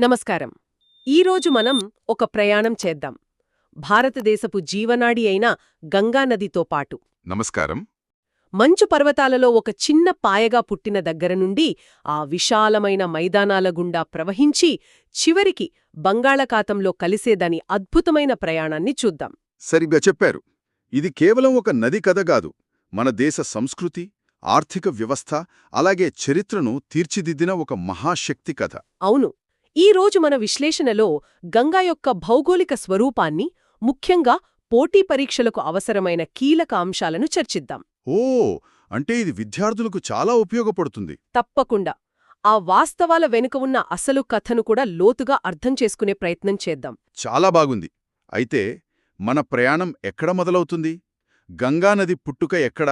నమస్కారం. ఈరోజు మనం ఒక ప్రయాణం చేద్దాం. భారతదేశపు జీవనాడి అయిన గంగానదితో పాటు. నమస్కారం. మంచు పర్వతాలలో ఒక చిన్న పాయగా పుట్టిన దగ్గర నుండి ఆ విశాలమైన మైదానాల గుండా ప్రవహించి చివరికి బంగాళాఖాతంలో కలిసేదాని అద్భుతమైన ప్రయాణాన్ని చూద్దాం. సరిగ్గా చెప్పారు. ఇది కేవలం ఒక నది కథ కాదు. మన దేశ సంస్కృతి ఆర్థిక వ్యవస్థ అలాగే చరిత్రను తీర్చిదిద్దిన ఒక మహాశక్తి కథ. అవును. ఈ రోజు మన విశ్లేషణలో గంగా యొక్క భౌగోళిక స్వరూపాన్ని ముఖ్యంగా పోటీ పరీక్షలకు అవసరమైన కీలక అంశాలను చర్చిద్దాం. ఓ అంటే ఇది విద్యార్థులకు చాలా ఉపయోగపడుతుంది. తప్పకుండా. ఆ వాస్తవాల వెనుక ఉన్న అసలు కథను కూడా లోతుగా అర్థం చేసుకునే ప్రయత్నం చేద్దాం. చాలా బాగుంది. అయితే మన ప్రయాణం ఎక్కడ మొదలవుతుంది? గంగానది పుట్టుక ఎక్కడ?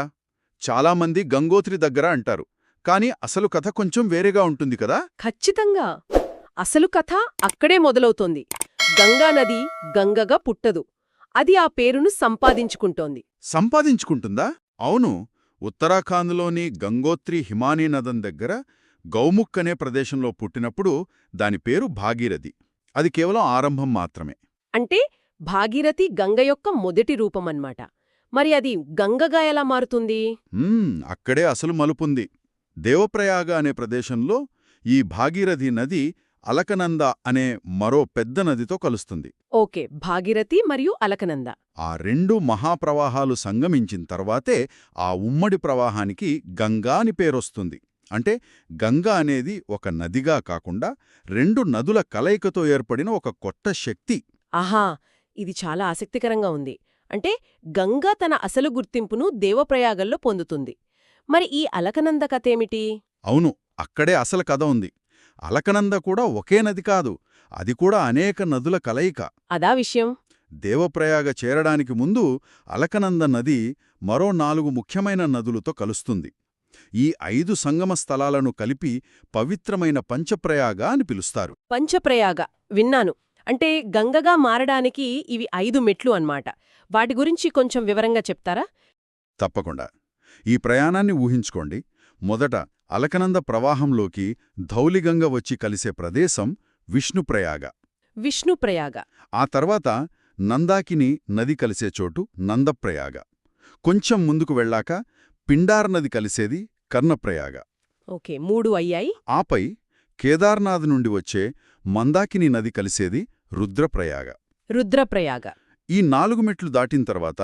చాలామంది గంగోత్రి దగ్గర అంటారు. కాని అసలు కథ కొంచెం వేరేగా ఉంటుంది కదా? ఖచ్చితంగా. అసలు కథ అక్కడే మొదలవుతోంది. గంగానది గంగగా పుట్టదు. అది ఆ పేరును సంపాదించుకుంటోంది. సంపాదించుకుంటుందా? అవును. ఉత్తరాఖండ్లోని గంగోత్రి హిమానీ నదం దగ్గర గౌముఖ్ అనే ప్రదేశంలో పుట్టినప్పుడు దాని పేరు భాగీరథి. అది కేవలం ఆరంభం మాత్రమే. అంటే భాగీరథి గంగ యొక్క మొదటి రూపమన్నమాట. మరి అది గంగగా ఎలా మారుతుంది? అక్కడే అసలు మలుపుంది. దేవప్రయాగ అనే ప్రదేశంలో ఈ భాగీరథి నది అలకనంద అనే మరో పెద్ద నదితో కలుస్తుంది. ఓకే భాగీరథి మరియు అలకనంద. ఆ రెండు మహాప్రవాహాలు సంగమించిన తర్వాతే ఆ ఉమ్మడి ప్రవాహానికి గంగా అని పేరొస్తుంది. అంటే గంగా అనేది ఒక నదిగా కాకుండా రెండు నదుల కలయికతో ఏర్పడిన ఒక కొత్త శక్తి. ఆహా ఇది చాలా ఆసక్తికరంగా ఉంది. అంటే గంగా తన అసలు గుర్తింపును దేవప్రయాగల్లో పొందుతుంది. మరి ఈ అలకనంద కథేమిటి అవును అక్కడే అసలు కథ ఉంది. అలకనంద కూడా ఒకే నది కాదు అది కూడా అనేక నదుల కలయిక. అదా విషయం. దేవప్రయాగ చేరడానికి ముందు అలకనంద నది మరో నాలుగు ముఖ్యమైన నదులతో కలుస్తుంది. ఈ ఐదు సంగమ స్థలాలను కలిపి పవిత్రమైన పంచప్రయాగ అని పిలుస్తారు. పంచప్రయాగ విన్నాను. అంటే గంగగా మారడానికి ఇవి ఐదు మెట్లు అన్నమాట. వాటి గురించి కొంచెం వివరంగా చెప్తారా? తప్పకుండా. ఈ ప్రయాణాన్ని ఊహించుకోండి. మొదట అలకనంద ప్రవాహంలోకి ధౌలిగంగ వచ్చి కలిసే ప్రదేశం విష్ణుప్రయాగ. విష్ణుప్రయాగ. ఆ తర్వాత నందాకిని నది కలిసే చోటు నందప్రయాగ. కొంచెం ముందుకు వెళ్ళాక పిండార్ నది కలిసేది కర్ణప్రయాగ. ఓకే మూడు అయ్యాయి. ఆపై కేదార్నాథ్ నుండి వచ్చే మందాకిని నది కలిసేది రుద్రప్రయాగ. రుద్రప్రయాగ. ఈ నాలుగు మెట్లు దాటిన తర్వాత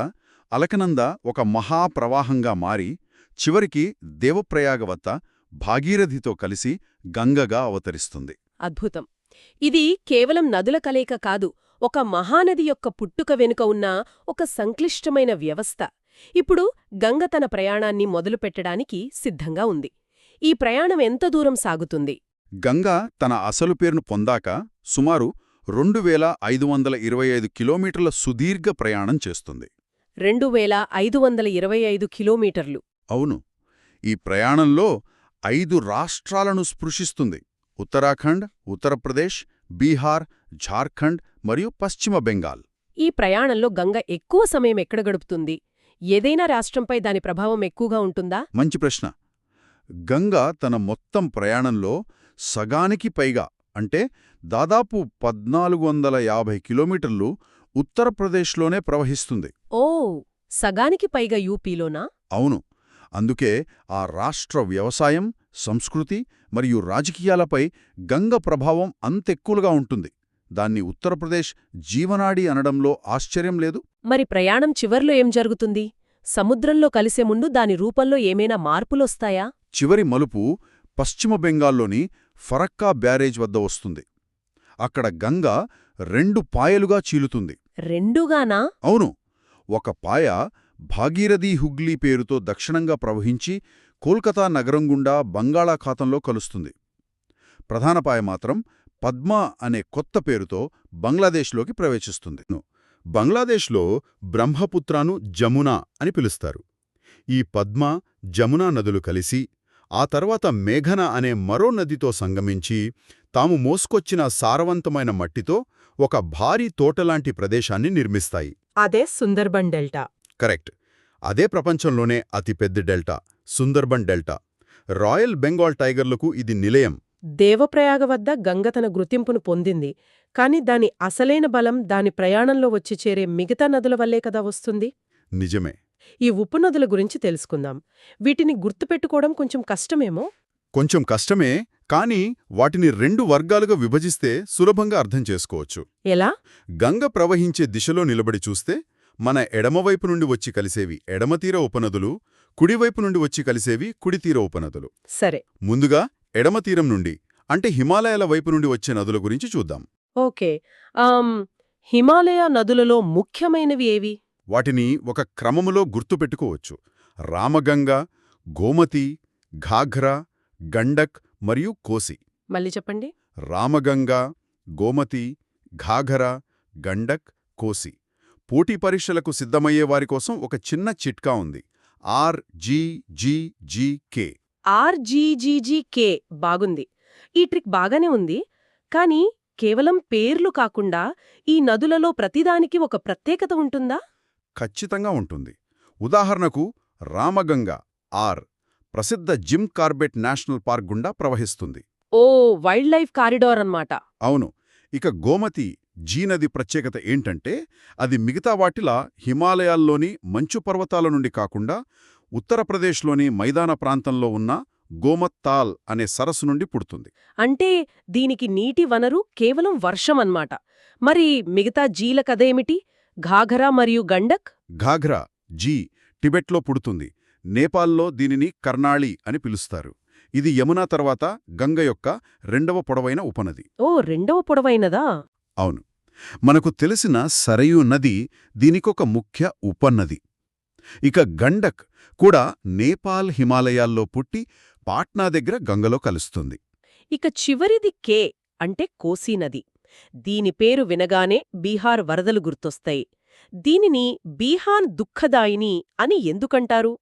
అలకనంద ఒక మహాప్రవాహంగా మారి చివరికి దేవప్రయాగ వద్ద భాగీరథితో కలిసి గంగగా అవతరిస్తుంది. అద్భుతం. ఇది కేవలం నదుల కలయిక కాదు ఒక మహానది యొక్క పుట్టుక వెనుక ఉన్న ఒక సంక్లిష్టమైన వ్యవస్థ. ఇప్పుడు గంగ తన ప్రయాణాన్ని మొదలుపెట్టడానికి సిద్ధంగా ఉంది. ఈ ప్రయాణం ఎంత దూరం సాగుతుంది? గంగ తన అసలు పేరును పొందాక సుమారు రెండు వేల ఐదు వందల ఇరవై ఐదు కిలోమీటర్ల సుదీర్ఘ ప్రయాణం చేస్తుంది. రెండు వేల ఐదు వందల ఇరవై ఐదు కిలోమీటర్లు. అవును. ఈ ప్రయాణంలో ఐదు రాష్ట్రాలను స్పృశిస్తుంది. ఉత్తరాఖండ్ ఉత్తరప్రదేశ్ బీహార్ ఝార్ఖండ్ మరియు పశ్చిమ బెంగాల్. ఈ ప్రయాణంలో గంగ ఎక్కువ సమయం ఎక్కడ గడుపుతుంది? ఏదైనా రాష్ట్రంపై దాని ప్రభావం ఎక్కువగా ఉంటుందా? మంచి ప్రశ్న. గంగ తన మొత్తం ప్రయాణంలో సగానికి పైగా అంటే దాదాపు పద్నాలుగు వందల యాభై కిలోమీటర్లు ఉత్తరప్రదేశ్లోనే ప్రవహిస్తుంది. ఓ! సగానికి పైగా యూపీలోనా? అవును. అందుకే ఆ రాష్ట్ర వ్యవసాయం సంస్కృతి మరియు రాజకీయాలపై గంగ ప్రభావం అంతెక్కువగా ఉంటుంది. దాన్ని ఉత్తరప్రదేశ్ జీవనాడి అనడంలో ఆశ్చర్యం లేదు. మరి ప్రయాణం చివర్లో ఏం జరుగుతుంది? సముద్రంలో కలిసే ముందు దాని రూపంలో ఏమైనా మార్పులొస్తాయా? చివరి మలుపు పశ్చిమ బెంగాల్లోని ఫరక్కా బ్యారేజ్ వద్ద వస్తుంది. అక్కడ గంగ రెండు పాయలుగా చీలుతుంది. రెండుగానా? అవును. ఒక పాయ భాగీరథీ హుగ్లీ పేరుతో దక్షిణంగా ప్రవహించి కోల్కతా నగరం గుండా బంగాళాఖాతంలో కలుస్తుంది. ప్రధానపాయ మాత్రం పద్మా అనే కొత్త పేరుతో బంగ్లాదేశ్లోకి ప్రవేశిస్తుంది. బంగ్లాదేశ్లో బ్రహ్మపుత్రాను జమునా అని పిలుస్తారు. ఈ పద్మ జమునా నదులు కలిసి ఆ తర్వాత మేఘన అనే మరో నదితో సంగమించి తాము మోసుకొచ్చిన సారవంతమైన మట్టితో ఒక భారీ తోటలాంటి ప్రదేశాన్ని నిర్మిస్తాయి. అదే సుందర్బన్ డెల్టా. కరెక్ట్. అదే ప్రపంచంలోనే అతిపెద్ద delta Sundarban delta. Royal Bengal టైగర్లకు ఇది నిలయం. దేవప్రయాగ వద్ద గంగ తన గుర్తింపును పొందింది. కాని దాని అసలైన బలం దాని ప్రయాణంలో వచ్చి చేరే మిగతా నదుల వల్లే కదా వస్తుంది? నిజమే. ఈ ఉపనదుల గురించి తెలుసుకుందాం. వీటిని గుర్తుపెట్టుకోవడం కొంచెం కష్టమేమో? కొంచెం కష్టమే కానీ వాటిని రెండు వర్గాలుగా విభజిస్తే సులభంగా అర్థం చేసుకోవచ్చు. ఎలా? గంగ ప్రవహించే దిశలో నిలబడి చూస్తే మన ఎడమవైపు నుండి వచ్చి కలిసేవి ఎడమతీర ఉపనదులు కుడివైపు నుండి వచ్చి కలిసేవి కుడితీర ఉపనదులు. సరే. ముందుగా ఎడమతీరం నుండి అంటే హిమాలయాల వైపు నుండి వచ్చే నదుల గురించి చూద్దాం. ఓకే. హిమాలయ నదులలో ముఖ్యమైనవి ఏవి? వాటిని ఒక క్రమములో గుర్తుపెట్టుకోవచ్చు రామగంగ గోమతి ఘాఘ్రా గండక్ మరియు కోసి. మళ్ళీ చెప్పండి. రామగంగ గోమతి ఘాఘరా గండక్ కోసి. పోటీ పరీక్షలకు సిద్ధమయ్యే వారి కోసం ఒక చిన్న చిట్కా ఉంది. R G G G K. RGGGK బాగుంది. ఈ ట్రిక్ బాగానే ఉంది కానీ కేవలం పేర్లు కాకుండా ఈ నదులలో ప్రతిదానికి ఒక ప్రత్యేకత ఉంటుందా? ఖచ్చితంగా ఉంటుంది. ఉదాహరణకు రామగంగ ఆర్ ప్రసిద్ధ జిమ్ కార్బెట్ నేషనల్ పార్క్ గుండా ప్రవహిస్తుంది. ఓ వైల్డ్ లైఫ్ కారిడార్ అన్నమాట. అవును. ఇక గోమతి జీ నది ప్రత్యేకత ఏంటంటే అది మిగతా వాటిలా హిమాలయాల్లోని మంచు పర్వతాల నుండి కాకుండా ఉత్తరప్రదేశ్లోని మైదాన ప్రాంతంలో ఉన్న గోమత్తాల్ అనే సరస్సు నుండి పుడుతుంది. అంటే దీనికి నీటి వనరు కేవలం వర్షం అన్నమాట. మరి మిగతా జీల కథేమిటి ఘాఘరా మరియు గండక్? ఘాఘ్రా జీ టిబెట్లో పుడుతుంది. నేపాల్లో దీనిని కర్నాళి అని పిలుస్తారు. ఇది యమునా తర్వాత గంగ యొక్క రెండవ పొడవైన ఉపనది. ఓ రెండవ పొడవైనదా? అవును. మనకు తెలిసిన సరయూ నది దీనికొక ముఖ్య ఉపనది. ఇక గండక్ కూడా నేపాల్ హిమాలయాల్లో పుట్టి పాట్నా దగ్గర గంగలో కలుస్తుంది. ఇక చివరిది కే అంటే కోసీ నది. దీని పేరు వినగానే బీహార్ వరదలు గుర్తొస్తాయి. దీనిని బీహాన్ దుఃఖదాయిని అని ఎందుకంటారు?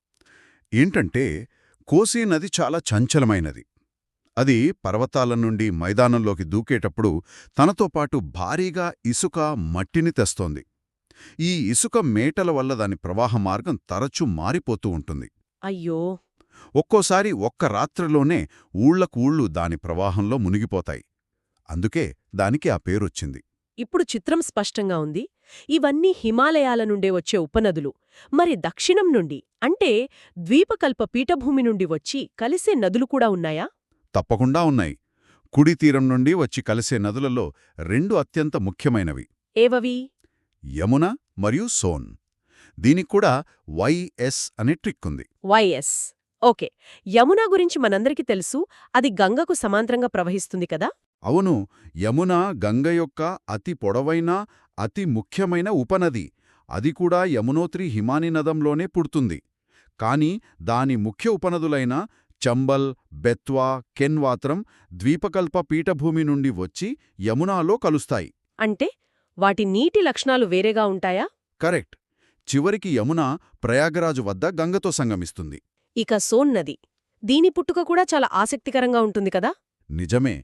ఏంటంటే కోసీ నది చాలా చంచలమైనది. అది పర్వతాల నుండి మైదానంలోకి దూకేటప్పుడు తనతో పాటు భారీగా ఇసుక మట్టిని తెస్తోంది. ఈ ఇసుక మేటల వల్ల దాని ప్రవాహ మార్గం తరచూ మారిపోతూ ఉంటుంది. అయ్యో! ఒక్కోసారి ఒక్క రాత్రిలోనే ఊళ్ళకు ఊళ్ళు దాని ప్రవాహంలో మునిగిపోతాయి. అందుకే దానికి ఆ పేరొచ్చింది. ఇప్పుడు చిత్రం స్పష్టంగా ఉంది. ఇవన్నీ హిమాలయాల నుండే వచ్చే ఉపనదులు. మరి దక్షిణం నుండి అంటే ద్వీపకల్ప పీఠభూమి నుండి వచ్చి కలిసే నదులు కూడా ఉన్నాయా? తప్పకుండా ఉన్నాయి. కుడి తీరం నుండి వచ్చి కలిసే నదులలో రెండు అత్యంత ముఖ్యమైనవి. ఏవవి? యమున మరియు సోన్. దీనిక్కూడా వైఎస్ అనే ట్రిక్ ఉంది. YS okay. యమునా గురించి మనందరికీ తెలుసు అది గంగకు సమాంతరంగా ప్రవహిస్తుంది కదా? అవును. యమున గంగ యొక్క అతి పొడవైన అతి ముఖ్యమైన ఉపనది. అది కూడా యమునోత్రి హిమాని నదంలోనే పుడుతుంది. కాని దాని ముఖ్య ఉపనదులైన చంబల్ బెత్వా కెన్వాత్రం ద్వీపకల్ప పీఠభూమి నుండి వచ్చి యమునాలో కలుస్తాయి. అంటే వాటి నీటి లక్షణాలు వేరేగా ఉంటాయా? కరెక్ట్. చివరికి యమున ప్రయాగరాజు వద్ద గంగతో సంగమిస్తుంది. ఇక సోన్ నది. దీని పుట్టుక కూడా చాలా ఆసక్తికరంగా ఉంటుంది కదా? నిజమే.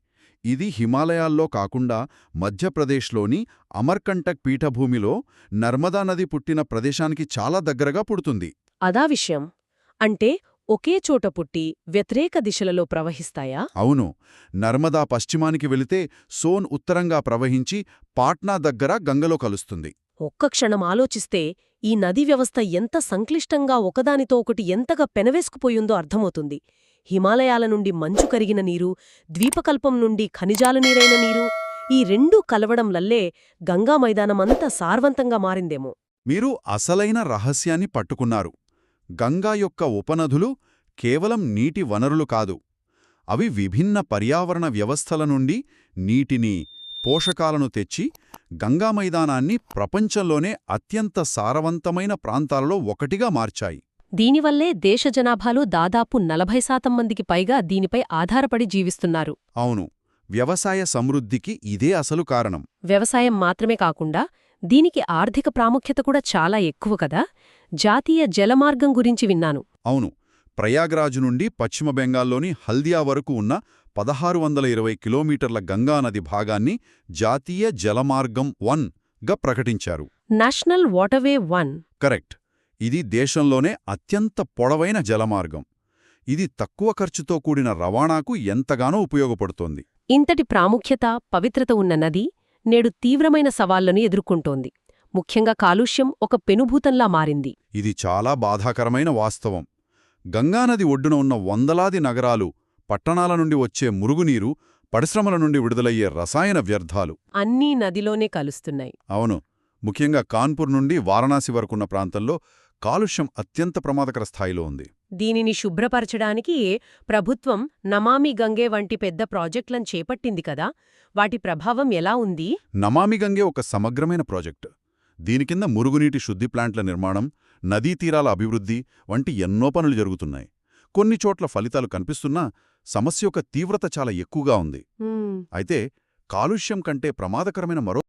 ఇది హిమాలయాల్లో కాకుండా మధ్యప్రదేశ్లోని అమర్కంటక్ పీఠభూమిలో నర్మదా నది పుట్టిన ప్రదేశానికి చాలా దగ్గరగా పుడుతుంది. అదా విషయం. అంటే ఒకే చోట పుట్టి వ్యతిరేక దిశలలో ప్రవహిస్తాయా? అవును. నర్మదా పశ్చిమానికి వెళితే సోన్ ఉత్తరంగా ప్రవహించి పాట్నా దగ్గర గంగలో కలుస్తుంది. ఒక్క క్షణం ఆలోచిస్తే ఈ నదీ వ్యవస్థ ఎంత సంక్లిష్టంగా ఒకదానితో ఒకటి ఎంతగా పెనవేసుకుపోయిందో అర్థమవుతుంది. హిమాలయాల నుండి మంచు కరిగిన నీరు ద్వీపకల్పం నుండి ఖనిజాల నీరైన నీరు ఈ రెండూ కలవడం లల్లే గంగా మైదానమంతా సార్వంతంగా మారిందేమో. మీరు అసలైన రహస్యాన్ని పట్టుకున్నారు. గంగా యొక్క ఉపనదులు కేవలం నీటి వనరులు కాదు. అవి విభిన్న పర్యావరణ వ్యవస్థల నుండి నీటిని పోషకాలను తెచ్చి గంగా మైదానాన్ని ప్రపంచంలోనే అత్యంత సారవంతమైన ప్రాంతాలలో ఒకటిగా మార్చాయి. దీనివల్లే దేశ జనాభాలో దాదాపు నలభై శాతం మందికి పైగా దీనిపై ఆధారపడి జీవిస్తున్నారు. అవును వ్యవసాయ సమృద్ధికి ఇదే అసలు కారణం. వ్యవసాయం మాత్రమే కాకుండా దీనికి ఆర్థిక ప్రాముఖ్యత కూడా చాలా ఎక్కువ కదా? జాతీయ జలమార్గం గురించి విన్నాను. అవును. ప్రయాగ్రాజు నుండి పశ్చిమ బెంగాల్లోని హల్దియా వరకు ఉన్న పదహారు వందల ఇరవై కిలోమీటర్ల గంగానది భాగాన్ని జాతీయ జలమార్గం వన్గా ప్రకటించారు. National waterway one. కరెక్ట్. ఇది దేశంలోనే అత్యంత పొడవైన జలమార్గం. ఇది తక్కువ ఖర్చుతో కూడిన రవాణాకు ఎంతగానో ఉపయోగపడుతోంది. ఇంతటి ప్రాముఖ్యత పవిత్రత ఉన్న నది నేడు తీవ్రమైన సవాళ్ళను ఎదుర్కొంటోంది. ముఖ్యంగా కాలుష్యం ఒక పెనుభూతంలా మారింది. ఇది చాలా బాధాకరమైన వాస్తవం. గంగానది ఒడ్డున ఉన్న వందలాది నగరాలు పట్టణాల నుండి వచ్చే మురుగునీరు పరిశ్రమల నుండి విడుదలయ్యే రసాయన వ్యర్థాలు. అన్నీ నదిలోనే కలుస్తున్నాయి. అవును. ముఖ్యంగా కాన్పూర్ నుండి వారణాసి వరకున్న ప్రాంతంలో కాలుష్యం అత్యంత ప్రమాదకర స్థాయిలో ఉంది. దీనిని శుభ్రపరచడానికి ప్రభుత్వం నమామి గంగే వంటి పెద్ద ప్రాజెక్టులను చేపట్టింది కదా! వాటి ప్రభావం ఎలా ఉంది? నమామి గంగే ఒక సమగ్రమైన ప్రాజెక్టు. దీని కింద మురుగునీటి శుద్ధి ప్లాంట్ల నిర్మాణం నదీ తీరాల అభివృద్ధి వంటి ఎన్నో పనులు జరుగుతున్నాయి. కొన్ని చోట్ల ఫలితాలు కనిపిస్తున్నా సమస్య యొక్క తీవ్రత చాలా ఎక్కువగా ఉంది. అయితే కాలుష్యం కంటే ప్రమాదకరమైన మరో